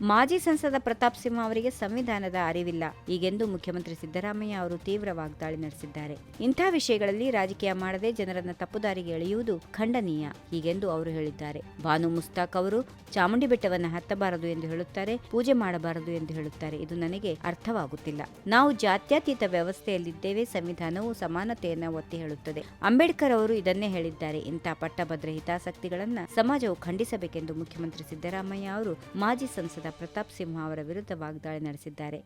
ಮಾಜಿ ಸಂಸದ ಪ್ರತಾಪ್ ಸಿಂಹ ಅವರಿಗೆ ಸಂವಿಧಾನದ ಅರಿವಿಲ್ಲ. ಹೀಗೆಂದು ಮುಖ್ಯಮಂತ್ರಿ ಸಿದ್ದರಾಮಯ್ಯ ಅವರು ತೀವ್ರ ವಾಗ್ದಾಳಿ ನಡೆಸಿದ್ದಾರೆ. ಇಂಥ ವಿಷಯಗಳಲ್ಲಿ ರಾಜಕೀಯ ಮಾಡದೆ ಜನರನ್ನ ತಪ್ಪುದಾರಿಗೆ ಎಳೆಯುವುದು ಖಂಡನೀಯ, ಹೀಗೆಂದು ಅವರು ಹೇಳಿದ್ದಾರೆ. ಬಾನು ಮುಸ್ತಾಕ್ ಅವರು, ಚಾಮುಂಡಿ ಬೆಟ್ಟವನ್ನು ಹತ್ತಬಾರದು ಎಂದು ಹೇಳುತ್ತಾರೆ, ಪೂಜೆ ಮಾಡಬಾರದು ಎಂದು ಹೇಳುತ್ತಾರೆ. ಇದು ನನಗೆ ಅರ್ಥವಾಗುತ್ತಿಲ್ಲ. ನಾವು ಜಾತ್ಯತೀತ ವ್ಯವಸ್ಥೆಯಲ್ಲಿದ್ದೇವೆ, ಸಂವಿಧಾನವು ಸಮಾನತೆಯನ್ನು ಒತ್ತಿ ಹೇಳುತ್ತದೆ. ಅಂಬೇಡ್ಕರ್ ಅವರು ಇದನ್ನೇ ಹೇಳಿದ್ದಾರೆ. ಇಂಥ ಪಟ್ಟಭದ್ರ ಹಿತಾಸಕ್ತಿಗಳನ್ನು ಸಮಾಜವು ಖಂಡಿಸಬೇಕೆಂದು ಮುಖ್ಯಮಂತ್ರಿ ಸಿದ್ದರಾಮಯ್ಯ ಅವರು ಮಾಜಿ ಸಂಸದ ಪ್ರತಾಪ್ ಸಿಂಹ ಅವರ ವಿರುದ್ಧ ವಾಗ್ದಾಳಿ ನಡೆಸಿದ್ದಾರೆ.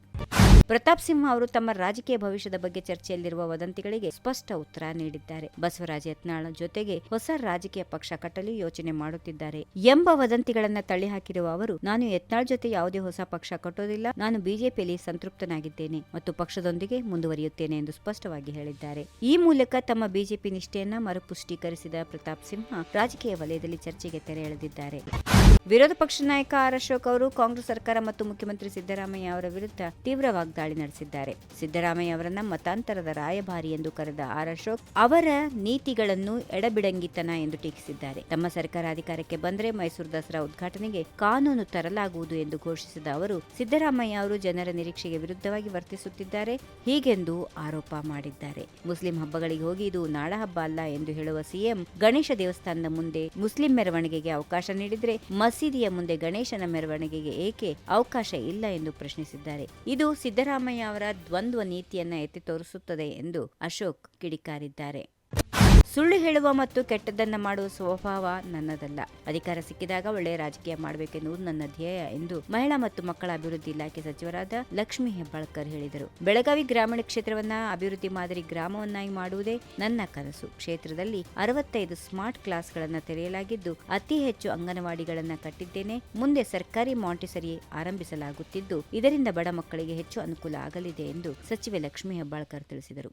ಪ್ರತಾಪ್ ಸಿಂಹ ಅವರು ತಮ್ಮ ರಾಜಕೀಯ ಭವಿಷ್ಯದ ಬಗ್ಗೆ ಚರ್ಚೆಯಲ್ಲಿರುವ ವದಂತಿಗಳಿಗೆ ಸ್ಪಷ್ಟ ಉತ್ತರ ನೀಡಿದ್ದಾರೆ. ಬಸವರಾಜ ಯತ್ನಾಳ್ ಜೊತೆಗೆ ಹೊಸ ರಾಜಕೀಯ ಪಕ್ಷ ಕಟ್ಟಲು ಯೋಚನೆ ಮಾಡುತ್ತಿದ್ದಾರೆ. ಎಂಬ ವದಂತಿಗಳನ್ನು ತಳ್ಳಿಹಾಕಿರುವ ಅವರು, ನಾನು ಯತ್ನಾಳ್ ಜೊತೆ ಯಾವುದೇ ಹೊಸ ಪಕ್ಷ ಕಟ್ಟೋದಿಲ್ಲ, ನಾನು ಬಿಜೆಪಿಯಲ್ಲಿ ಸಂತೃಪ್ತನಾಗಿದ್ದೇನೆ ಮತ್ತು ಪಕ್ಷದೊಂದಿಗೆ ಮುಂದುವರಿಯುತ್ತೇನೆ ಎಂದು ಸ್ಪಷ್ಟವಾಗಿ ಹೇಳಿದ್ದಾರೆ. ಈ ಮೂಲಕ ತಮ್ಮ ಬಿಜೆಪಿ ನಿಷ್ಠೆಯನ್ನ ಮರುಪುಷ್ಟೀಕರಿಸಿದ ಪ್ರತಾಪ್ ಸಿಂಹ ರಾಜಕೀಯ ವಲಯದಲ್ಲಿ ಚರ್ಚೆಗೆ ತೆರೆ ಎಳೆದಿದ್ದಾರೆ. ವಿರೋಧ ಪಕ್ಷ ನಾಯಕ ಆರ್ ಅಶೋಕ್ ಅವರು ಕಾಂಗ್ರೆಸ್ ಸರ್ಕಾರ ಮತ್ತು ಮುಖ್ಯಮಂತ್ರಿ ಸಿದ್ದರಾಮಯ್ಯ ಅವರ ವಿರುದ್ಧ ತೀವ್ರ ವಾಗ್ದಾಳಿ ನಡೆಸಿದ್ದಾರೆ. ಸಿದ್ದರಾಮಯ್ಯ ಅವರನ್ನ ಮತಾಂತರದ ರಾಯಭಾರಿ ಎಂದು ಕರೆದ ಆರ್ ಅಶೋಕ್ ಅವರ ನೀತಿಗಳನ್ನು ಎಡಬಿಡಂಗಿತನ ಎಂದು ಟೀಕಿಸಿದ್ದಾರೆ. ತಮ್ಮ ಸರ್ಕಾರ ಅಧಿಕಾರಕ್ಕೆ ಬಂದರೆ ಮೈಸೂರು ದಸರಾ ಉದ್ಘಾಟನೆಗೆ ಕಾನೂನು ತರಲಾಗುವುದು ಎಂದು ಘೋಷಿಸಿದ ಅವರು, ಸಿದ್ದರಾಮಯ್ಯ ಅವರು ಜನರ ನಿರೀಕ್ಷೆಗೆ ವಿರುದ್ಧವಾಗಿ ವರ್ತಿಸುತ್ತಿದ್ದಾರೆ, ಹೀಗೆಂದು ಆರೋಪ ಮಾಡಿದ್ದಾರೆ. ಮುಸ್ಲಿಂ ಹಬ್ಬಗಳಿಗೆ ಹೋಗಿ ಇದು ನಾಡ ಹಬ್ಬ ಅಲ್ಲ ಎಂದು ಹೇಳುವ ಸಿಎಂ ಗಣೇಶ ದೇವಸ್ಥಾನದ ಮುಂದೆ ಮುಸ್ಲಿಂ ಮೆರವಣಿಗೆಗೆ ಅವಕಾಶ ನೀಡಿದ್ರೆ ಮಸೀದಿಯ ಮುಂದೆ ಗಣೇಶನ ಮೆರವಣಿಗೆಗೆ ಏಕೆ ಅವಕಾಶ ಇಲ್ಲ ಎಂದು ಪ್ರಶ್ನಿಸಿದ್ದಾರೆ. ಇದು ಸಿದ್ದರಾಮಯ್ಯ ಅವರ ದ್ವಂದ್ವ ನೀತಿಯನ್ನ ಎತ್ತಿ ತೋರಿಸುತ್ತದೆ ಎಂದು ಅಶೋಕ್ ಕಿಡಿಕಾರಿದ್ದಾರೆ. ಸುಳ್ಳು ಹೇಳುವ ಮತ್ತು ಕೆಟ್ಟದ್ದನ್ನು ಮಾಡುವ ಸ್ವಭಾವ ನನ್ನದಲ್ಲ. ಅಧಿಕಾರ ಸಿಕ್ಕಿದಾಗ ಒಳ್ಳೆಯ ರಾಜಕೀಯ ಮಾಡಬೇಕೆನ್ನುವುದು ನನ್ನ ಧ್ಯೇಯ ಎಂದು ಮಹಿಳಾ ಮತ್ತು ಮಕ್ಕಳ ಅಭಿವೃದ್ಧಿ ಇಲಾಖೆ ಸಚಿವರಾದ ಲಕ್ಷ್ಮೀ ಹೆಬ್ಬಾಳ್ಕರ್ ಹೇಳಿದರು. ಬೆಳಗಾವಿ ಗ್ರಾಮೀಣ ಕ್ಷೇತ್ರವನ್ನ ಅಭಿವೃದ್ಧಿ ಮಾದರಿ ಗ್ರಾಮವನ್ನಾಗಿ ಮಾಡುವುದೇ ನನ್ನ ಕನಸು. ಕ್ಷೇತ್ರದಲ್ಲಿ ಅರವತ್ತೈದು ಸ್ಮಾರ್ಟ್ ಕ್ಲಾಸ್ಗಳನ್ನು ತೆರೆಯಲಾಗಿದ್ದು, ಅತಿ ಹೆಚ್ಚು ಅಂಗನವಾಡಿಗಳನ್ನು ಕಟ್ಟಿದ್ದೇನೆ. ಮುಂದೆ ಸರ್ಕಾರಿ ಮಾಂಟಿಸರಿ ಆರಂಭಿಸಲಾಗುತ್ತಿದ್ದು, ಇದರಿಂದ ಬಡ ಮಕ್ಕಳಿಗೆ ಹೆಚ್ಚು ಅನುಕೂಲ ಆಗಲಿದೆ ಎಂದು ಸಚಿವೆ ಲಕ್ಷ್ಮೀ ಹೆಬ್ಬಾಳ್ಕರ್ ತಿಳಿಸಿದರು.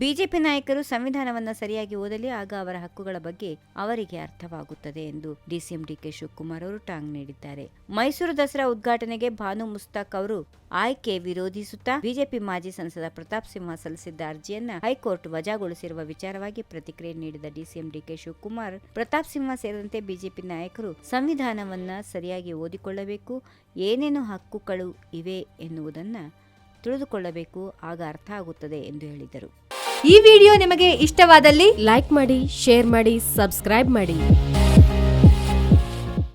ಬಿಜೆಪಿ ನಾಯಕರು ಸಂವಿಧಾನವನ್ನು ಸರಿಯಾಗಿ ಓದಲಿ ಆಗ ಅವರ ಹಕ್ಕುಗಳ ಬಗ್ಗೆ ಅವರಿಗೆ ಅರ್ಥವಾಗುತ್ತದೆ ಎಂದು ಡಿಸಿಎಂ ಡಿಕೆ ಶಿವಕುಮಾರ್ ಅವರು ಟಾಂಗ್ ನೀಡಿದ್ದಾರೆ. ಮೈಸೂರು ದಸರಾ ಉದ್ಘಾಟನೆಗೆ ಭಾನು ಮುಸ್ತಾಕ್ ಅವರು ಆಯ್ಕೆ ವಿರೋಧಿಸುತ್ತಾ ಬಿಜೆಪಿ ಮಾಜಿ ಸಂಸದ ಪ್ರತಾಪ್ ಸಿಂಹ ಸಲ್ಲಿಸಿದ್ದ ಅರ್ಜಿಯನ್ನ ಹೈಕೋರ್ಟ್ ವಜಾಗೊಳಿಸಿರುವ ವಿಚಾರವಾಗಿ ಪ್ರತಿಕ್ರಿಯೆ ನೀಡಿದ ಡಿಸಿಎಂ ಡಿಕೆ ಶಿವಕುಮಾರ್, ಪ್ರತಾಪ್ ಸಿಂಹ ಸೇರಿದಂತೆ ಬಿಜೆಪಿ ನಾಯಕರು ಸಂವಿಧಾನವನ್ನ ಸರಿಯಾಗಿ ಓದಿಕೊಳ್ಳಬೇಕು, ಏನೇನು ಹಕ್ಕುಗಳು ಇವೆ ಎನ್ನುವುದನ್ನ ತಿಳಿದುಕೊಳ್ಳಬೇಕು, ಆಗ ಅರ್ಥ ಆಗುತ್ತದೆ ಎಂದು ಹೇಳಿದರು. ಈ ವಿಡಿಯೋ ನಿಮಗೆ ಇಷ್ಟವಾದಲ್ಲಿ ಲೈಕ್ ಮಾಡಿ, ಶೇರ್ ಮಾಡಿ, ಸಬ್ಸ್ಕ್ರೈಬ್ ಮಾಡಿ.